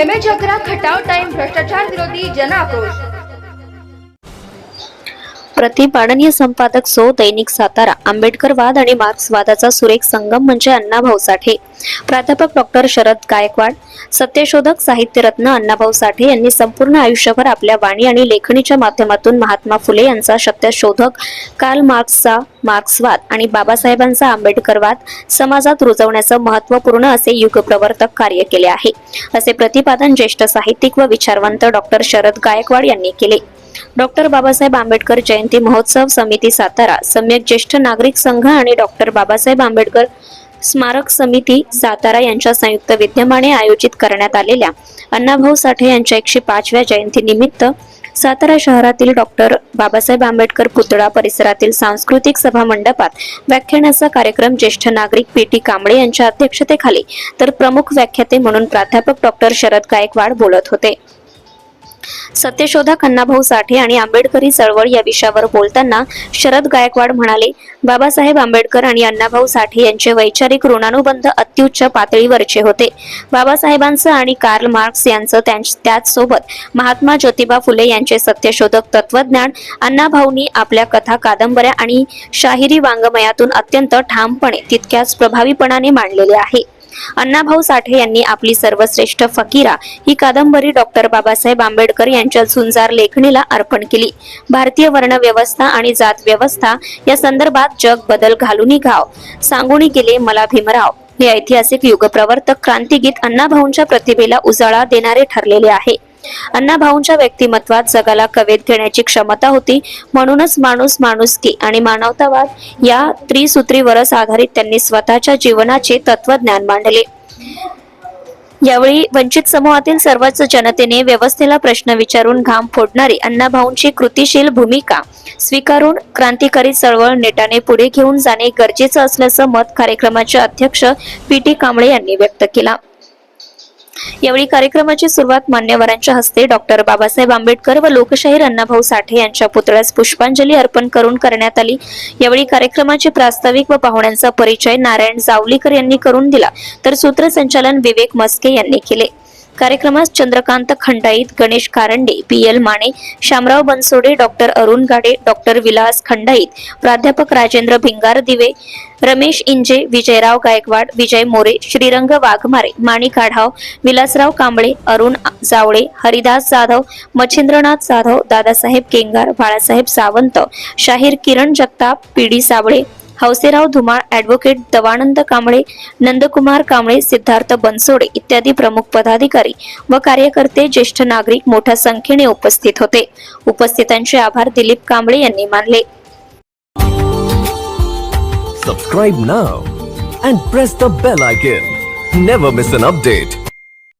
M H अकरा Khatav time भ्रष्टाचार विरोधी जन आक्रोश प्रतिपाडनीय संपादक सो दैनिक सातारा आंबेडकरवाद आणि मार्क्सवादाचा सुरेख संगम म्हणजे अण्णाभाऊ साठे. प्राध्यापक डॉक्टर शरद गायकवाड सत्यशोधक साहित्यरत्न अण्णाभाऊ साठे यांनी संपूर्ण आयुष्यभर आपल्या वाणी आणि लेखणीच्या माध्यमातून महात्मा फुले यांचा सत्यशोधक कार्ल मार्क्सचा मार्क्सवाद आणि बाबासाहेबांचा आंबेडकरवाद समाजात रुजवण्याचं महत्त्वपूर्ण असे युगप्रवर्तक कार्य केले आहे. असे प्रतिपादन ज्येष्ठ साहित्यिक व विचारवंत डॉक्टर शरद गायकवाड यांनी केले. डॉक्टर बाबासाहेब आंबेडकर जयंती महोत्सव समिती सातारा सम्यक ज्येष्ठ नागरिक संघ आणि डॉक्टर बाबासाहेब आंबेडकर स्मारक समिती सातारा यांच्या संयुक्त विद्यमाने आयोजित करण्यात आलेल्या अण्णाभाऊ साठे यांच्या एकशे पाचव्या जयंती निमित्त सातारा शहरातील डॉक्टर बाबासाहेब आंबेडकर पुतळा परिसरातील सांस्कृतिक सभा मंडपात व्याख्यानाचा कार्यक्रम ज्येष्ठ नागरिक पी टी कांबळे यांच्या अध्यक्षतेखाली तर प्रमुख व्याख्याते म्हणून प्राध्यापक डॉक्टर शरद गायकवाड बोलत होते. सत्यशोधक अण्णाभाऊ साठे आणि आंबेडकरी चळवळ या विषयावर बोलताना शरद गायकवाड म्हणाले बाबासाहेब आंबेडकर आणि अण्णाभाऊ साठे यांचे वैचारिक ऋणानुबंध अत्युच्च पातळीवरचे होते. बाबासाहेबांचं आणि कार्ल मार्क्स यांचं त्याचसोबत महात्मा ज्योतिबा फुले यांचे सत्यशोधक तत्वज्ञान अण्णाभाऊंनी आपल्या कथा कादंबऱ्या आणि शाहिरी वाङ्मयातून अत्यंत ठामपणे तितक्याच प्रभावीपणाने मांडलेले आहे. अण्णाभाऊ साठे यांनी आपली सर्वश्रेष्ठ फकीरा ही कादंबरी डॉक्टर बाबासाहेब आंबेडकर यांच्या झुंजार लेखणीला अर्पण केली. भारतीय वर्ण व्यवस्था आणि जात व्यवस्था या संदर्भात जग बदल घालूनी घाव. सांगूनी गेले मला भीमराव. हे ऐतिहासिक युगप्रवर्तक क्रांतिगीत अण्णाभाऊंच्या प्रतिभेला उजाळा देणारे ठरलेले आहे. अण्णाभाऊंच्या व्यक्तिमत्वात जगाला कवेत घेण्याची क्षमता होती. म्हणूनच माणूस माणुसकी आणि मानवतावाद या त्रिसूत्रीवरच आधारित त्यांनी स्वतःच्या जीवनाचे तत्वज्ञान मांडले. यावेळी वंचित समूहातील सर्वच जनतेने व्यवस्थेला प्रश्न विचारून घाम फोडणारी अण्णाभाऊंची कृतिशील भूमिका स्वीकारून क्रांतिकारी चळवळ नेटाने पुढे घेऊन जाणे गरजेचं असल्याचं मत कार्यक्रमाचे अध्यक्ष पी टी कांबळे यांनी व्यक्त केला. यावेळी कार्यक्रमाची सुरुवात मान्यवरांच्या हस्ते डॉक्टर बाबासाहेब आंबेडकर व लोकशाहीर अण्णाभाऊ साठे यांच्या पुतळ्यास पुष्पांजली अर्पण करून करण्यात आली. यावेळी कार्यक्रमाचे प्रास्ताविक व पाहुण्यांचा परिचय नारायण जावलीकर यांनी करून दिला. तर सूत्रसंचालन विवेक मस्के यांनी केले. कार्यक्रमास Chandrakant Khandait Ganesh Karande P L Mane Shamrao Bansode doctor Arun Gade doctor Vilas Khandait प्राध्यापक राजेंद्र भिंगार दिवे रमेश इंजे विजयराव गायकवाड विजय मोरे श्रीरंग वाघमारे माणिक आढाव विलासराव कांबळे अरुण जावळे हरिदास जाधव मच्छिंद्रनाथ जाधव दादासाहेब केंगार बाळासाहेब सावंत शाहीर Kiran Jagtap P D Sable Hauserao Dhumal advocate Davanand Kamble Nandkumar Kamble Siddharth Bansode इत्यादी प्रमुख पदाधिकारी व कार्यकर्ते ज्येष्ठ नागरिक मोठ्या संख्येने उपस्थित होते. उपस्थितांचे आभार दिलीप कांबळे यांनी मानले. Subscribe now and press the bell icon never miss an update